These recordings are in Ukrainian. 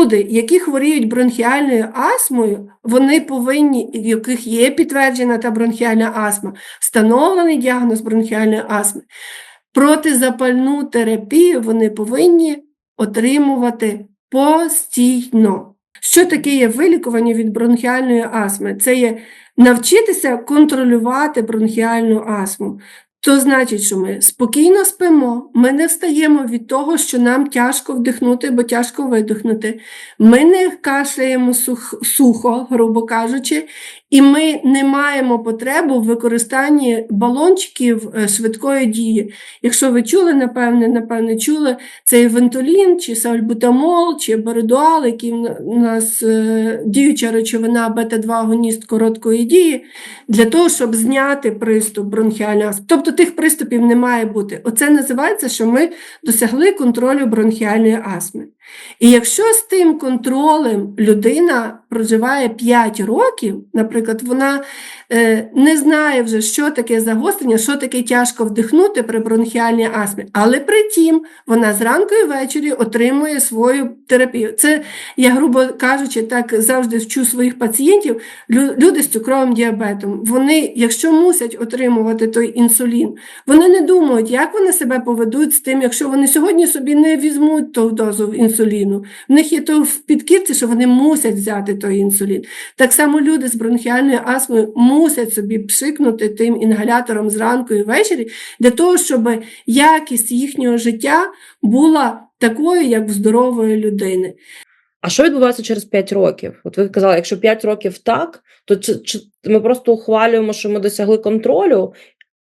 Люди, які хворіють бронхіальною астмою, вони повинні, в яких є підтверджена та бронхіальна астма, встановлений діагноз бронхіальної астми, протизапальну терапію вони повинні отримувати постійно. Що таке є вилікування від бронхіальної астми? Це є навчитися контролювати бронхіальну астму. То значить, що ми спокійно спимо, ми не встаємо від того, що нам тяжко вдихнути, бо тяжко видихнути. Ми не кашляємо сух, сухо, грубо кажучи, і ми не маємо потребу в використанні балончиків е, швидкої дії. Якщо ви чули, напевне, напевне, чули цей вентолін, чи сальбутамол, чи баридуал, який в нас е, діюча речовина бета-2-агоніст короткої дії, для того, щоб зняти приступ бронхіальної астми. Тобто тих приступів не має бути. Оце називається, що ми досягли контролю бронхіальної астми. І якщо з тим контролем людина проживає 5 років, наприклад, вона е, не знає вже, що таке загострення, що таке тяжко вдихнути при бронхіальній астмі, але при тім вона зранку і ввечері отримує свою терапію. Це, я грубо кажучи, так завжди вчу своїх пацієнтів, люди з цукровим діабетом. Вони, якщо мусять отримувати той інсулін, вони не думають, як вони себе поведуть з тим, якщо вони сьогодні собі не візьмуть ту дозу інсуліну. В них є то в підкірці, що вони мусять взяти той інсулін. Так само люди з бронхіальною астмою мусять собі пшикнути тим інгалятором зранку і ввечері для того, щоб якість їхнього життя була такою, як в здорової людини. А що відбувається через 5 років? От ви казали, якщо 5 років так, то чи, чи ми просто ухвалюємо, що ми досягли контролю,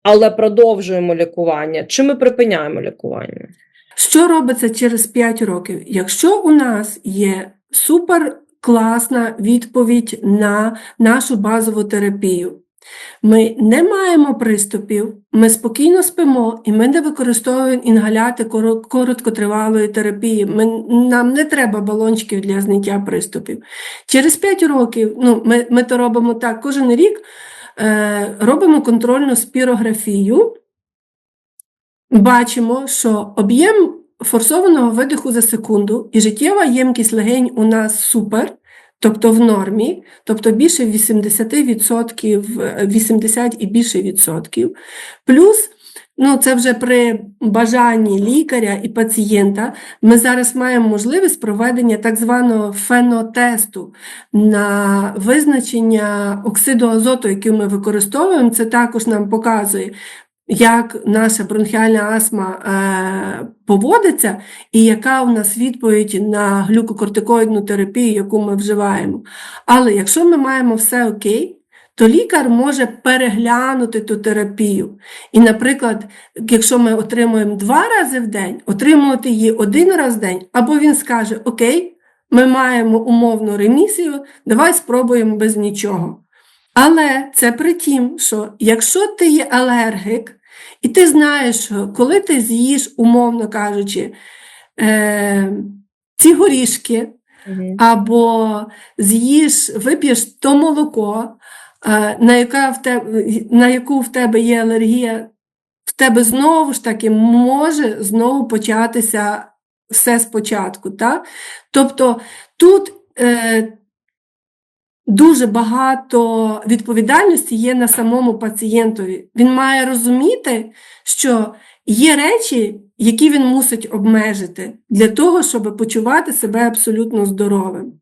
але продовжуємо лікування, чи ми припиняємо лікування? Що робиться через 5 років? Якщо у нас є супер класна відповідь на нашу базову терапію, ми не маємо приступів, ми спокійно спимо і ми не використовуємо інгаляти короткотривалої терапії. Ми, нам не треба балончиків для зняття приступів. Через 5 років, ну, ми, ми то робимо так, кожен рік е, робимо контрольну спірографію бачимо, що об'єм форсованого видиху за секунду і життєва ємкість легень у нас супер, тобто в нормі, тобто більше 80%, е, 80 і більше відсотків. Плюс, ну це вже при бажанні лікаря і пацієнта, ми зараз маємо можливість проведення так званого фенотесту на визначення оксиду азоту, який ми використовуємо. Це також нам показує, як наша бронхіальна астма е, поводиться, і яка у нас відповідь на глюкокортикоїдну терапію, яку ми вживаємо. Але якщо ми маємо все окей, то лікар може переглянути ту терапію. І, наприклад, якщо ми отримуємо два рази в день, отримувати її один раз в день, або він скаже: Окей, ми маємо умовну ремісію, давай спробуємо без нічого. Але це при тім, що якщо ти є алергік, і ти знаєш, коли ти з'їш, умовно кажучи, е, ці горішки, або з'їш, вип'єш то молоко, е, на, яка в тебе, на яку в тебе є алергія, в тебе знову ж таки може знову початися все спочатку. Так? Тобто тут е, дуже багато відповідальності є на самому пацієнтові. Він має розуміти, що є речі, які він мусить обмежити для того, щоб почувати себе абсолютно здоровим.